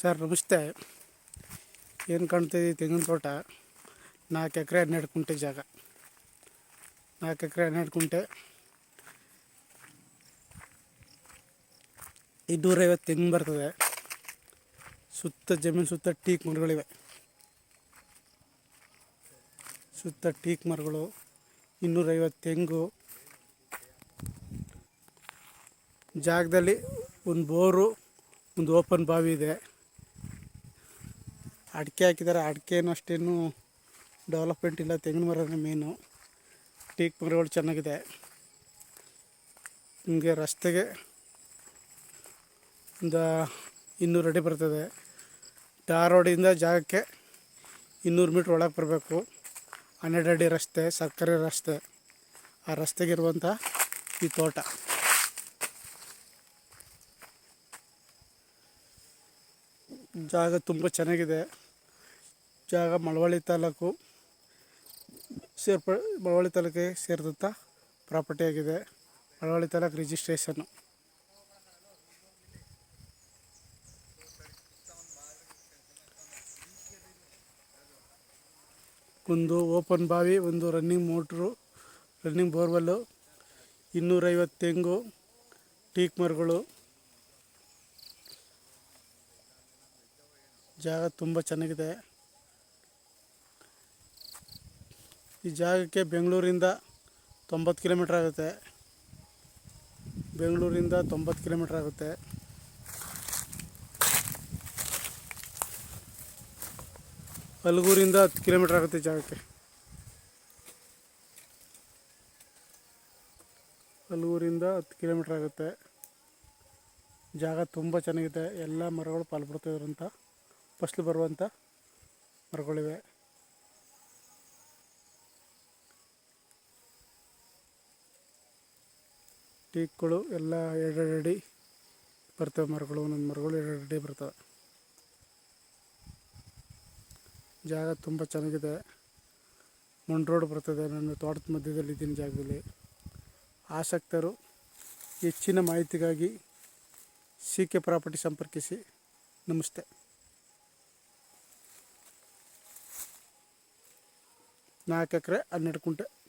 Sir ನಮಸ್ತೆ. ಏನು ಕಾಣ್ತಿದ್ದೀವಿ ತೆಂಗಿನ ತೋಟ? ನಾಲ್ಕು ಎಕರೆ ಹನ್ನೆರಡು ಕುಂಟೆ ಜಾಗ. ನಾಲ್ಕು ಎಕರೆ ಹನ್ನೆರಡು ಕುಂಟೆ. ಇನ್ನೂರೈವತ್ತು ತೆಂಗು ಬರ್ತದೆ. ಸುತ್ತ ಜಮೀನು ಸುತ್ತ ಟೀಕ್ ಮರಗಳಿವೆ. ಸುತ್ತ ಟೀಕ್ ಮರಗಳು, ಇನ್ನೂರೈವತ್ತು ತೆಂಗು. ಜಾಗದಲ್ಲಿ ಒಂದು ಬೋರು, ಒಂದು ಓಪನ್ ಬಾವಿ ಇದೆ. ಅಡಿಕೆ ಹಾಕಿದ್ದಾರೆ. ಅಡಿಕೆನೂ ಅಷ್ಟೇನು ಡೆವಲಪ್ಮೆಂಟ್ ಇಲ್ಲ. ತೆಂಗಿನ ಮರನೇ ಮೇನು ಟೀಕ್ ಮರಗಳು ಚೆನ್ನಾಗಿದೆ. ನಿಮಗೆ ರಸ್ತೆಗೆ ಒಂದು ಇನ್ನೂರು ಅಡಿ ಬರ್ತದೆ. ಟಾರ್ ರೋಡಿಂದ ಜಾಗಕ್ಕೆ ಇನ್ನೂರು ಮೀಟ್ರ್ ಒಳಗೆ ಬರಬೇಕು. ಹನ್ನೆರಡು ಅಡಿ ರಸ್ತೆ, ಸರ್ಕಾರಿ ರಸ್ತೆ. ಆ ರಸ್ತೆಗಿರುವಂಥ ಈ ತೋಟ. ಜಾಗ ತುಂಬ ಚೆನ್ನಾಗಿದೆ. ಜಾಗ ಮಳವಳ್ಳಿ ತಾಲೂಕು ಸೇರ್ಪ ಮಳವಳ್ಳಿ ತಾಲೂಕಿಗೆ ಸೇರಿದಂಥ ಪ್ರಾಪರ್ಟಿ ಆಗಿದೆ. ಮಳವಳ್ಳಿ ತಾಲೂಕು ರಿಜಿಸ್ಟ್ರೇಷನ್ನು ಒಂದು ಓಪನ್ ಬಾವಿ, ಒಂದು ರನ್ನಿಂಗ್ ಮೋಟ್ರು ರನ್ನಿಂಗ್ ಬೋರ್ವೆಲ್ಲು ಇನ್ನೂರೈವತ್ತು ತೆಂಗು ಟೀಕ್ ಮರಗಳು. ಜಾಗ ತುಂಬ ಚೆನ್ನಾಗಿದೆ. ಈ ಜಾಗಕ್ಕೆ ಬೆಂಗಳೂರಿಂದ ತೊಂಬತ್ತು ಕಿಲೋಮೀಟ್ರ್ ಆಗುತ್ತೆ. ಬೆಂಗಳೂರಿಂದ ತೊಂಬತ್ತು ಕಿಲೋಮೀಟ್ರ್ ಆಗುತ್ತೆ. ಅಲ್ಗೂರಿಂದ ಹತ್ತು ಕಿಲೋಮೀಟ್ರ್ ಆಗುತ್ತೆ ಜಾಗಕ್ಕೆ. ಅಲ್ಗೂರಿಂದ ಹತ್ತು ಕಿಲೋಮೀಟ್ರ್ ಆಗುತ್ತೆ. ಜಾಗ ತುಂಬ ಚೆನ್ನಾಗಿದೆ. ಎಲ್ಲ ಮರಗಳು ಫಲಬಿಡ್ತಿದ್ರಂತ ಫಸ್ಲು ಬರುವಂಥ ಮರಗಳಿವೆ. ಟೀಕ್ಗಳು ಎಲ್ಲ ಎರಡೆರಡು ಅಡಿ ಬರ್ತವೆ ಮರಗಳು, ಒಂದೊಂದು ಮರಗಳು ಎರಡೆರಡು ಅಡಿ ಬರ್ತವೆ. ಜಾಗ ತುಂಬ ಚೆನ್ನಾಗಿದೆ. ಮಣ್ಣು ರೋಡ್ ಬರ್ತದೆ. ನನ್ನ ತೋಟದ ಮಧ್ಯದಲ್ಲಿ ಇದ್ದೀನಿ ಜಾಗದಲ್ಲಿ. ಆಸಕ್ತರು ಹೆಚ್ಚಿನ ಮಾಹಿತಿಗಾಗಿ ಸಿ ಕೆ ಪ್ರಾಪರ್ಟಿ ಸಂಪರ್ಕಿಸಿ. ನಮಸ್ತೆ. ನಾಲ್ಕು ಎಕರೆ ಹನ್ನೆರಡು ಕುಂಟೆ